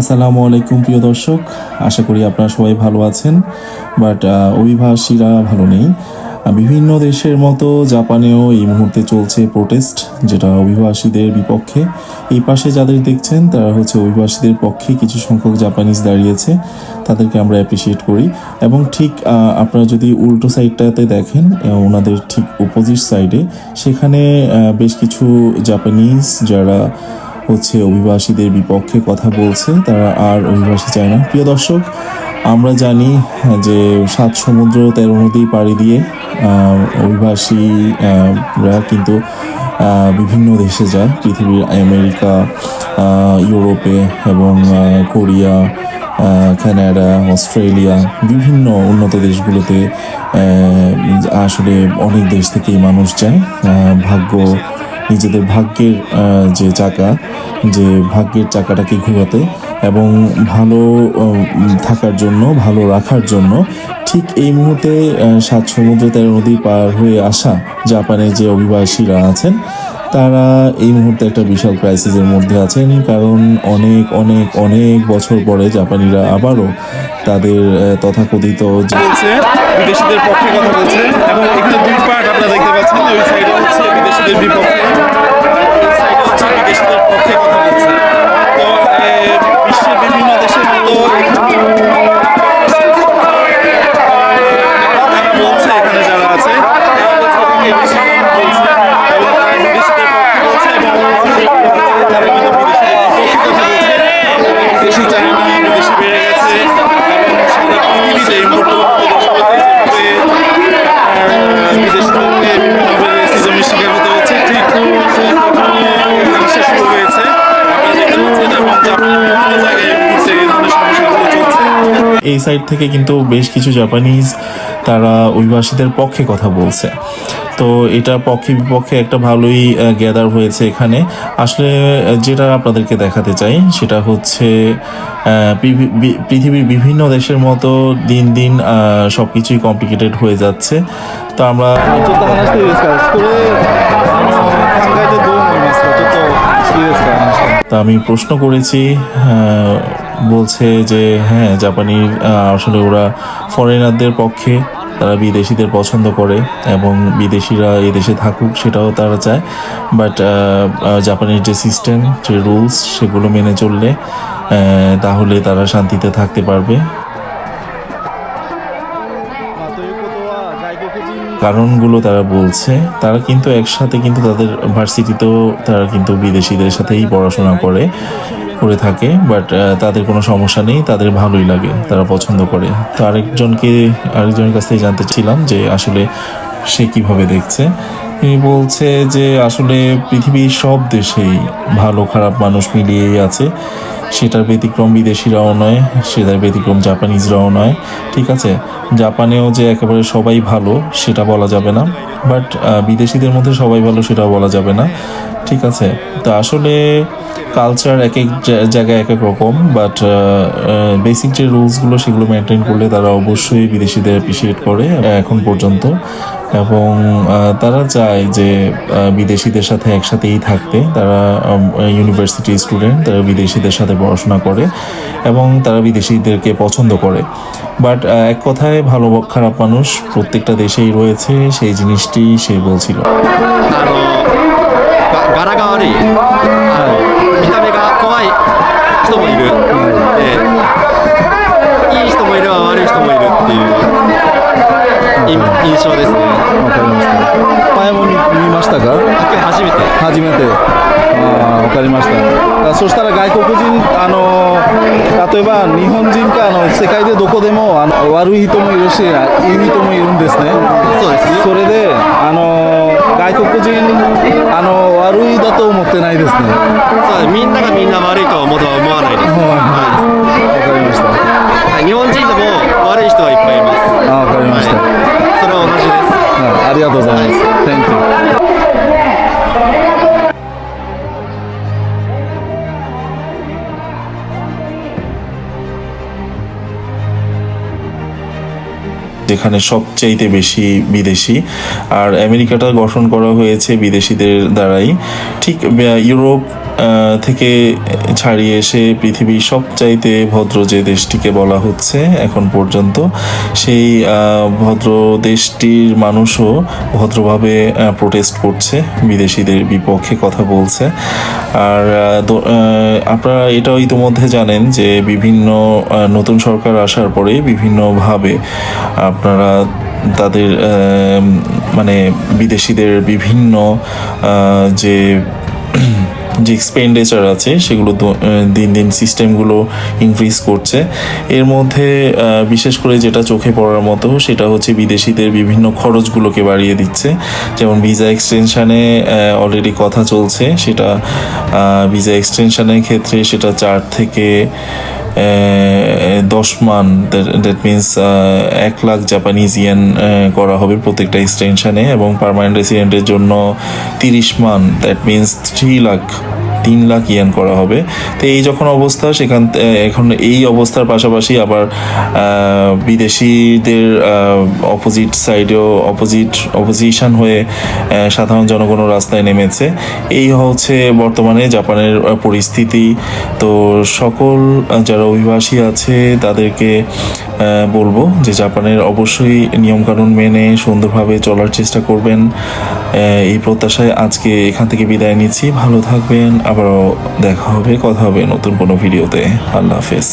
আসসালামু আলাইকুম, প্রিয় দর্শক। আশা করি আপনারা সবাই ভালো আছেন, বাট অভিবাসীরা ভালো নেই। বিভিন্ন দেশের মতো জাপানেও এই মুহূর্তে চলছে প্রোটেস্ট যেটা অভিবাসীদের বিপক্ষে। এই পাশে যাদের দেখছেন, তারা হচ্ছে অভিবাসীদের পক্ষে কিছু সংখ্যক জাপানিজ দাঁড়িয়েছে, তাদেরকে আমরা অ্যাপ্রিসিয়েট করি। এবং ঠিক আপনারা যদি উল্টো সাইডটাতে দেখেন ওনাদের ঠিক অপোজিট সাইডে সেখানে বেশ কিছু জাপানিজ যারা হচ্ছে অভিবাসীদের বিপক্ষে কথা বলছে, তারা আর অভিবাসী চায় না। প্রিয় দর্শক, আমরা জানি যে সাত সমুদ্র তেরো নদী পাড়ি দিয়ে অভিবাসীরা কিন্তু বিভিন্ন দেশে যায়। পৃথিবীর আমেরিকা ইউরোপে এবং কোরিয়া কানাডা, অস্ট্রেলিয়া, বিভিন্ন উন্নত দেশগুলোতে আসলে অনেক দেশ থেকেই মানুষ যায়। ভাগ্য নিজেদের ভাগ্যের যে চাকা, যে ভাগ্যের চাকাটাকে ঘুরাতে এবং ভালো থাকার জন্য, ভালো রাখার জন্য ঠিক এই মুহূর্তে সাত সমুদ্র তেরো নদী পার হয়ে আসা জাপানের যে অভিবাসীরা আছেন তারা এই মুহূর্তে একটা বিশাল ক্রাইসিসের মধ্যে আছেন, কারণ অনেক অনেক অনেক বছর পরে জাপানিরা আবারও তাদের তথাকথিত বিদেশিদের পক্ষে কথা এবং এখানে দুই পার্ট আপনারা দেখতে পাচ্ছেন, ওই হচ্ছে বিদেশিদের বিপক্ষে বিদেশিদের পক্ষে কথা তো বিশ্বের বিভিন্ন এই সাইড থেকে কিন্তু বেশ কিছু জাপানিজ তারা অভিবাসীদের পক্ষে কথা বলছে। তো এটা পক্ষে বিপক্ষে একটা ভালোই গ্যাদার হয়েছে এখানে। আসলে যেটা আপনাদেরকে দেখাতে চাই, সেটা হচ্ছে পৃথিবীর বিভিন্ন দেশের মতো দিন দিন সব কিছুই কমপ্লিকেটেড হয়ে যাচ্ছে। তো আমরা তা আমি প্রশ্ন করেছি বলছে যে হ্যাঁ জাপানির আসলে ওরা ফরেনারদের পক্ষে তারা বিদেশিদের পছন্দ করে এবং বিদেশিরা এই দেশে থাকুক সেটাও তারা চায়। বাট জাপানের যে সিস্টেম যে রুলস সেগুলো মেনে চললে তাহলে তারা শান্তিতে থাকতে পারবে। কারণগুলো তারা বলছে, তারা কিন্তু একসাথে কিন্তু তাদের ভার্সিটিতেও তারা কিন্তু বিদেশিদের সাথেই পড়াশোনা করে। করে থাকে বাট তাদের কোনো সমস্যা নেই, তাদের ভালোই লাগে, তারা পছন্দ করে। তো আরেকজনকে, আরেকজনের কাছ থেকে জানতে ছিলাম যে আসলে সে কীভাবে দেখছে। বলছে যে আসলে পৃথিবীর সব দেশেই ভালো খারাপ মানুষ মিলিয়েই আছে। সেটার ব্যতিক্রম বিদেশিরাও নয়, সেটার ব্যতিক্রম জাপানিজরাও নয়। ঠিক আছে, জাপানেও যে একেবারে সবাই ভালো, সেটা বলা যাবে না। বাট বিদেশিদের মধ্যে সবাই ভালো, সেটাও বলা যাবে না। ঠিক আছে, তো আসলে কালচার এক এক জায়গায় এক এক রকম। বাট বেসিক যে রুলসগুলো, সেগুলো মেনটেন করলে তারা অবশ্যই বিদেশিদের অ্যাপ্রিসিয়েট করে, এখন পর্যন্ত। এবং আহ, তারা চায় যে আহ, বিদেশিদের সাথে একসাথেই থাকতে তারা ইউনিভার্সিটি স্টুডেন্ট তারা বিদেশিদের সাথে পড়াশোনা করে এবং তারা বিদেশিদেরকে পছন্দ করে বাট এক কথায় ভালো বা খারাপ মানুষ প্রত্যেকটা দেশেই রয়েছে সেই জিনিসটি সে বলছিল あのが柄が悪い、見た目が怖い人もいる、でい 印象ですね。わかりました。前も見見ましたか？初めて。初めて。あーわかりました。あそしたら外国人あの例えば日本人かあの世界でどこでもあの悪い人もいるしいい人もいるんですね。そうですそれであの外国人あの悪いだと思ってないですね。そうです。みんながみんな悪いとは思とは思わないです、わはかりました。い、日本人でも悪い人はいっぱいいます。あわかりました、はい、それは同じです。はいありがとうございます。Thank you যেখানে সবচাইতে বেশি বিদেশি, আর আমেরিকাটা গঠন করা হয়েছে বিদেশিদের দ্বারাই। ঠিক ইউরোপ থেকে ছাড়িয়ে এসে পৃথিবীর সবচাইতে ভদ্র যে দেশটিকে বলা হচ্ছে এখন পর্যন্ত, সেই ভদ্র দেশটির মানুষও ভদ্রভাবে প্রোটেস্ট করছে, বিদেশিদের বিপক্ষে কথা বলছে। আর আপনারা এটাও ইতিমধ্যে জানেন যে বিভিন্ন নতুন সরকার আসার পরে বিভিন্নভাবে আপনারা তাদের মানে বিদেশিদের বিভিন্ন যে যে এক্সপেন্ডিচার আছে, সেগুলো দিন দিন সিস্টেমগুলো ইনক্রিজ করছে। এর মধ্যে বিশেষ করে যেটা চোখে পড়ার মতো, সেটা হচ্ছে বিদেশিদের বিভিন্ন খরচগুলোকে বাড়িয়ে দিচ্ছে। যেমন ভিসা এক্সটেনশানে অলরেডি কথা চলছে, সেটা ভিসা এক্সটেনশানের ক্ষেত্রে সেটা চার থেকে দশ মান দ্যাট মিন্স এক লাখ জাপানিজ ইয়েন করা হবে প্রত্যেকটা এক্সটেনশানে এবং পারমানেন্ট রেসিডেন্টের জন্য তিরিশ মান দ্যাট মিন্স থ্রি লাখ তিন লাখ ইয়ান করা হবে। তো এই যখন অবস্থা, সেখান এখন এই অবস্থার পাশাপাশি আবার বিদেশিদের অপোজিট সাইডেও অপোজিট অপোজিশন হয়ে সাধারণ জনগণও রাস্তায় নেমেছে। এই হচ্ছে বর্তমানে জাপানের পরিস্থিতি। তো সকল যারা অভিবাসী আছে, তাদেরকে বলব যে জাপানের অবশ্যই নিয়মকানুন মেনে সুন্দরভাবে চলার চেষ্টা করবেন। এই প্রত্যাশায় আজকে এখান থেকে বিদায় নিচ্ছি। ভালো থাকবেন। আবারও দেখা হবে, কথা হবে নতুন কোনো ভিডিওতে। আল্লাহ হাফেজ।